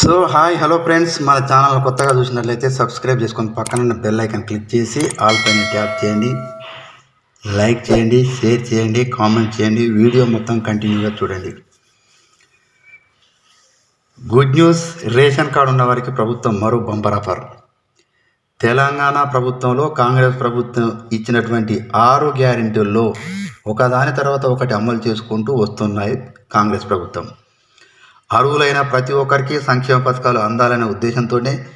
So hi hello friends. మన channel కొత్తగా చూసినట్లయితే సబ్స్క్రైబ్ చేసుకొని పక్కన ఉన్న బెల్ ఐకాన్ క్లిక్ చేసి ఆల్ పైన ట్యాప్ చేయండి. లైక్ చేయండి షేర్ చేయండి కామెంట్ చేయండి. వీడియో మొత్తం కంటిన్యూగా చూడండి. Good news. రేషన్ కార్డు ఉన్న వారికి ప్రభుత్వం మరో బంపర్ ఆఫర్. తెలంగాణ ప్రభుత్వంలో కాంగ్రెస్ ప్రభుత్వం ఇచ్చినటువంటి ఆరు గ్యారెంటీల్లో ఒకదాని తర్వాత ఒకటి అమలు చేసుకుంటూ వస్తున్నాయి కాంగ్రెస్ ప్రభుత్వం. అర్హులైన ప్రతి ఒక్కరికి సంక్షేమ పథకాలు అందాలనే ఉద్దేశంతోనే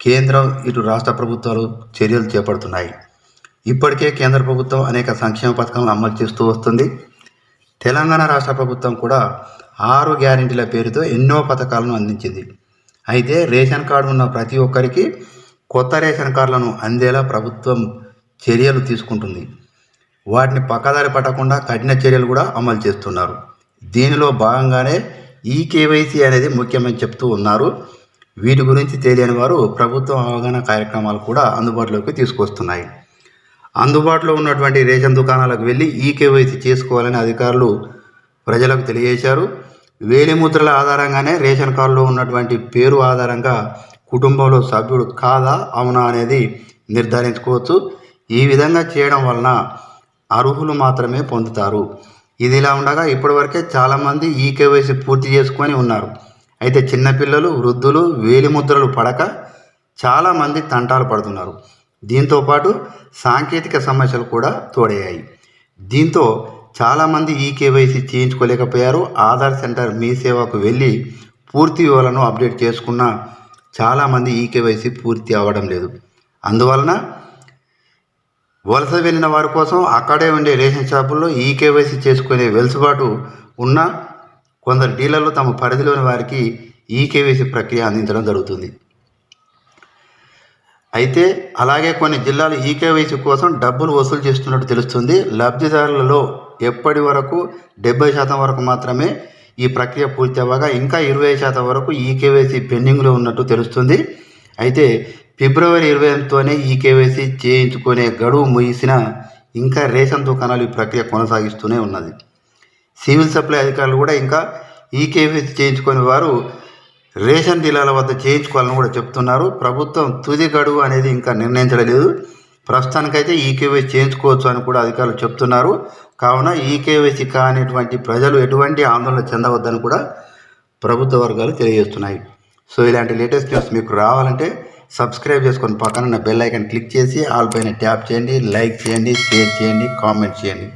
కేంద్రం ఇటు రాష్ట్ర ప్రభుత్వాలు చర్యలు చేపడుతున్నాయి. ఇప్పటికే కేంద్ర ప్రభుత్వం అనేక సంక్షేమ పథకాలను అమలు చేస్తూ వస్తుంది. తెలంగాణ రాష్ట్ర ప్రభుత్వం కూడా ఆరు గ్యారెంటీల పేరుతో ఎన్నో పథకాలను అందించింది. అయితే రేషన్ కార్డు ఉన్న ప్రతి ఒక్కరికి కొత్త రేషన్ కార్డులను అందేలా ప్రభుత్వం చర్యలు తీసుకుంటుంది. వాటిని పక్కదారి పట్టకుండా కఠిన చర్యలు కూడా అమలు చేస్తున్నారు. దీనిలో భాగంగానే ఈ కేవైసీ అనేది ముఖ్యమని చెప్తూ ఉన్నారు. వీటి గురించి తెలియని వారు ప్రభుత్వ అవగాహన కార్యక్రమాలు కూడా అందుబాటులోకి తీసుకొస్తున్నాయి. అందుబాటులో ఉన్నటువంటి రేషన్ దుకాణాలకు వెళ్ళి ఈ కేవైసీ చేసుకోవాలని అధికారులు ప్రజలకు తెలియజేశారు. వేలిముద్రల ఆధారంగానే రేషన్ కార్డులో ఉన్నటువంటి పేరు ఆధారంగా కుటుంబంలో సభ్యుడు కాదా అవునా అనేది నిర్ధారించుకోవచ్చు. ఈ విధంగా చేయడం వలన అర్హులు మాత్రమే పొందుతారు. ఇది ఇలా ఉండగా ఇప్పటివరకే చాలామంది ఈ కేవైసీ పూర్తి చేసుకొని ఉన్నారు. అయితే చిన్నపిల్లలు వృద్ధులు వేలిముద్రలు పడక చాలామంది తంటాలు పడుతున్నారు. దీంతోపాటు సాంకేతిక సమస్యలు కూడా తోడయ్యాయి. దీంతో చాలామంది ఈ కేవైసీ చేయించుకోలేకపోయారు. ఆధార్ సెంటర్ మీ సేవకు వెళ్ళి పూర్తి వివరాలను అప్డేట్ చేసుకున్న చాలామంది ఈ కేవైసీ పూర్తి అవ్వడం లేదు. అందువలన వలస వెళ్ళిన వారి కోసం అక్కడే ఉండే రేషన్ షాపుల్లో ఈ కేవైసీ చేసుకునే వెలుసుబాటు ఉన్న కొందరు డీలర్లు తమ పరిధిలోని వారికి ఈ కేవైసీ ప్రక్రియ అందించడం జరుగుతుంది. అయితే అలాగే కొన్ని జిల్లాలు ఈ కేవైసీ కోసం డబ్బులు వసూలు చేస్తున్నట్టు తెలుస్తుంది. లబ్ధిదారులలో ఎప్పటి వరకు డెబ్బై శాతం వరకు మాత్రమే ఈ ప్రక్రియ పూర్తి అవ్వగా ఇంకా ఇరవై శాతం వరకు ఈ కేవైసీ పెండింగ్లో ఉన్నట్టు తెలుస్తుంది. అయితే ఫిబ్రవరి ఇరవై ఎనిమిదితోనే ఈ కేవైసీ చేయించుకునే గడువు ముగిసిన ఇంకా రేషన్ దుకాణాలు ఈ ప్రక్రియ కొనసాగిస్తూనే ఉన్నది. సివిల్ సప్లై అధికారులు కూడా ఇంకా ఈ కేవైసీ చేయించుకునే వారు రేషన్ డీలర్ల వద్ద చేయించుకోవాలని కూడా చెప్తున్నారు. ప్రభుత్వం తుది గడువు అనేది ఇంకా నిర్ణయించలేదు. ప్రస్తుతానికైతే ఈ చేయించుకోవచ్చు అని కూడా అధికారులు చెప్తున్నారు. కావున ఈ కేవైసీ కానిటువంటి ప్రజలు ఎటువంటి ఆందోళన చెందవద్దని కూడా ప్రభుత్వ వర్గాలు తెలియజేస్తున్నాయి. సో ఇలాంటి లేటెస్ట్ న్యూస్ మీకు రావాలంటే సబ్స్క్రైబ్ చేసుకొని పక్కన బెల్ ఐకాన్ క్లిక్ చేసి ఆల్ పైన ట్యాప్ చేయండి లైక్ చేయండి షేర్ చేయండి కామెంట్ చేయండి.